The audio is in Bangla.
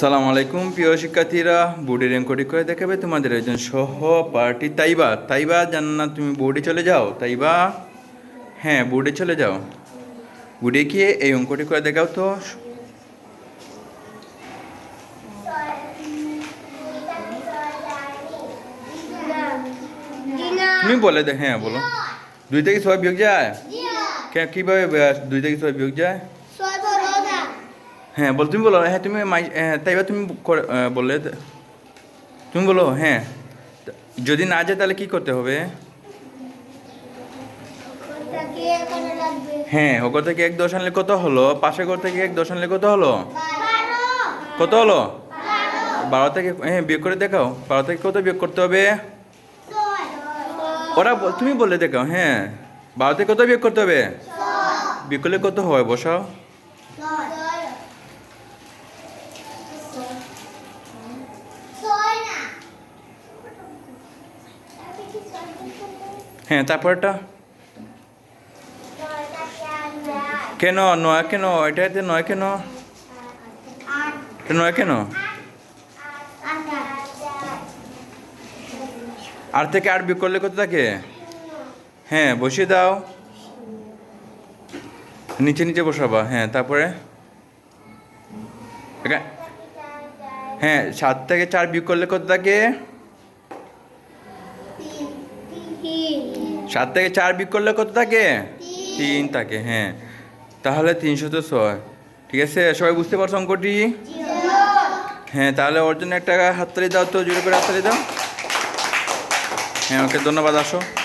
সালাম আলাইকুম প্রিয় শিক্ষার্থীরা। বোর্ডের রেঙ্কটি করে দেখাবে তোমাদের একজন সহপাঠী তাইবা। তাইবা জান্নাত তুমি বোর্ডে চলে যাও। তাইবা? হ্যাঁ বোর্ডে চলে যাও। বোর্ডে গিয়ে এই অঙ্কটি করে দেখাও তো। তুমি বলে দে হ্যাঁ বলো। দুই থেকে ছয় বিয়োগ যায়? কে- কীভাবে দুই থেকে ছয় বিয়োগ যায়? হ্যাঁ বল তুমি বলো হ্যাঁ তুমি মাই- হ্যাঁ, তাইবা তুমি বললে তুমি বলো হ্যাঁ যদি না যায় তাহলে কি করতে হবে? হ্যাঁ ওকর থেকে এক দশ আনলে কত হলো? পাশে ঘর থেকে এক দশ আনলে কত হলো? কত হলো? বারো। থেকে হ্যাঁ বিয়োগ করে দেখাও বারো থেকে কত বিয়োগ করতে হবে? ওরা তুমি বলে দেখাও হ্যাঁ বারো থেকে কত বিয়োগ করতে হবে? বিয়োগ করলে কত হয় বসাও। হ্যাঁ তারপরটা? কেন? নয় কেন? এটাতে নয় কেন? নয় কেন? আর থেকে আর বিয়োগ করলে কত থাকে? হ্যাঁ বসিয়ে দাও। নিচে নিচে বসাবা। হ্যাঁ তারপরে? হ্যাঁ সাত থেকে চার বিয়োগ করলে কত থাকে? সাত থেকে চার বিয়োগ করলে কত থাকে? তিন। থাকে হ্যাঁ। তাহলে তিনশো তো ছয়। ঠিক আছে সবাই বুঝতে পারছ অঙ্কটি? হ্যাঁ তাহলে ওর জন্য একটা হাততালি দাও তো জোরে করে হাততালি দাও। হ্যাঁ ওকে ধন্যবাদ আসো।